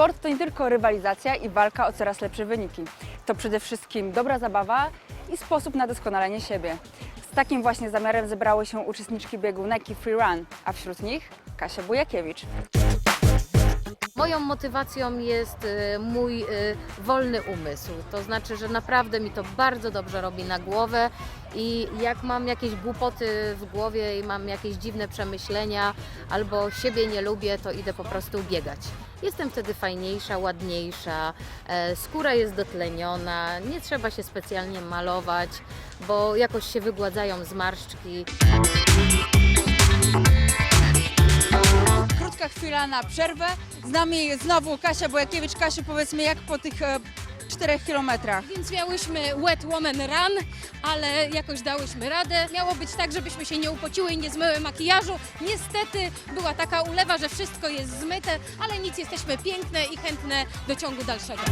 Sport to nie tylko rywalizacja i walka o coraz lepsze wyniki. To przede wszystkim dobra zabawa i sposób na doskonalenie siebie. Z takim właśnie zamiarem zebrały się uczestniczki biegu Nike Free Run, a wśród nich Kasia Bujakiewicz. Moją motywacją jest y, mój y, wolny umysł. To znaczy, że naprawdę mi to bardzo dobrze robi na głowę i jak mam jakieś głupoty w głowie i mam jakieś dziwne przemyślenia albo siebie nie lubię, to idę po prostu biegać. Jestem wtedy fajniejsza, ładniejsza, e, skóra jest dotleniona, nie trzeba się specjalnie malować, bo jakoś się wygładzają zmarszczki. Chwila na przerwę. Z nami znowu Kasia Bojakiewicz. Kasiu, powiedzmy jak po tych e, czterech kilometrach? Więc miałyśmy wet woman run, ale jakoś dałyśmy radę. Miało być tak, żebyśmy się nie upociły i nie zmyły makijażu. Niestety była taka ulewa, że wszystko jest zmyte, ale nic, jesteśmy piękne i chętne do ciągu dalszego.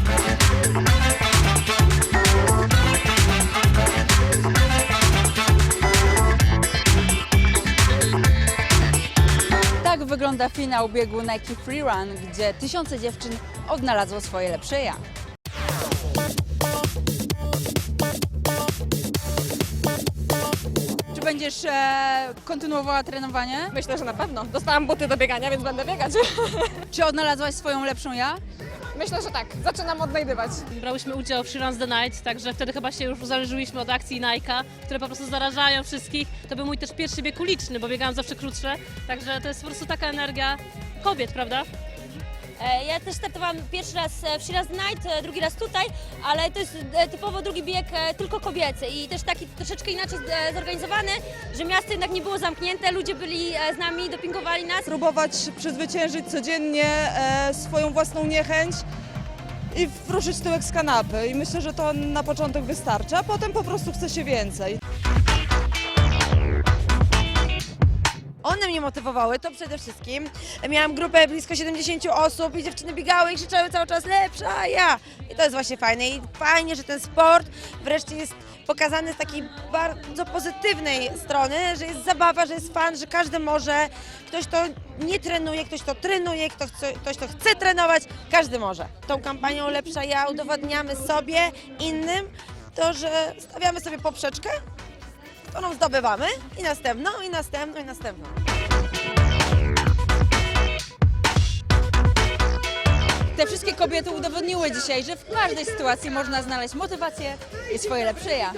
Wygląda finał biegu Nike Free Run, gdzie tysiące dziewczyn odnalazło swoje lepsze ja. Będziesz e, kontynuowała trenowanie? Myślę, że na pewno. Dostałam buty do biegania, więc będę biegać. Czy odnalazłaś swoją lepszą ja? Myślę, że tak. Zaczynam odnajdywać. Brałyśmy udział w She Runs the Night, także wtedy chyba się już uzależniliśmy od akcji Nike'a, które po prostu zarażają wszystkich. To był mój też pierwszy bieg uliczny, bo biegałam zawsze krótsze, także to jest po prostu taka energia kobiet, prawda? E, Ja też startowałam pierwszy raz e, w Shiraz Night, e, drugi raz tutaj, ale to jest typowo drugi bieg tylko kobiecy i też taki troszeczkę inaczej zorganizowany, że miasto jednak nie było zamknięte, ludzie byli z nami, dopingowali nas. próbować przezwyciężyć codziennie swoją własną niechęć i wrócić tyłek z kanapy. I myślę, że to na początek wystarczy, a potem po prostu chce się więcej. One mnie motywowały, to przede wszystkim. Miałam grupę blisko 70 osób i dziewczyny biegały i krzyczały cały czas lepsza ja. I to jest właśnie fajne i fajnie, że ten sport wreszcie jest pokazany z takiej bardzo pozytywnej strony, że jest zabawa, że jest fan, że każdy może, ktoś to nie trenuje, ktoś to trenuje, ktoś, ktoś to chce trenować, każdy może. Tą kampanią Lepsza Ja udowadniamy sobie, innym, to, że stawiamy sobie poprzeczkę, którą zdobywamy i następną, i następną, i następną. Te wszystkie kobiety udowodniły dzisiaj, że w każdej sytuacji można znaleźć motywację i swoje lepsze ja.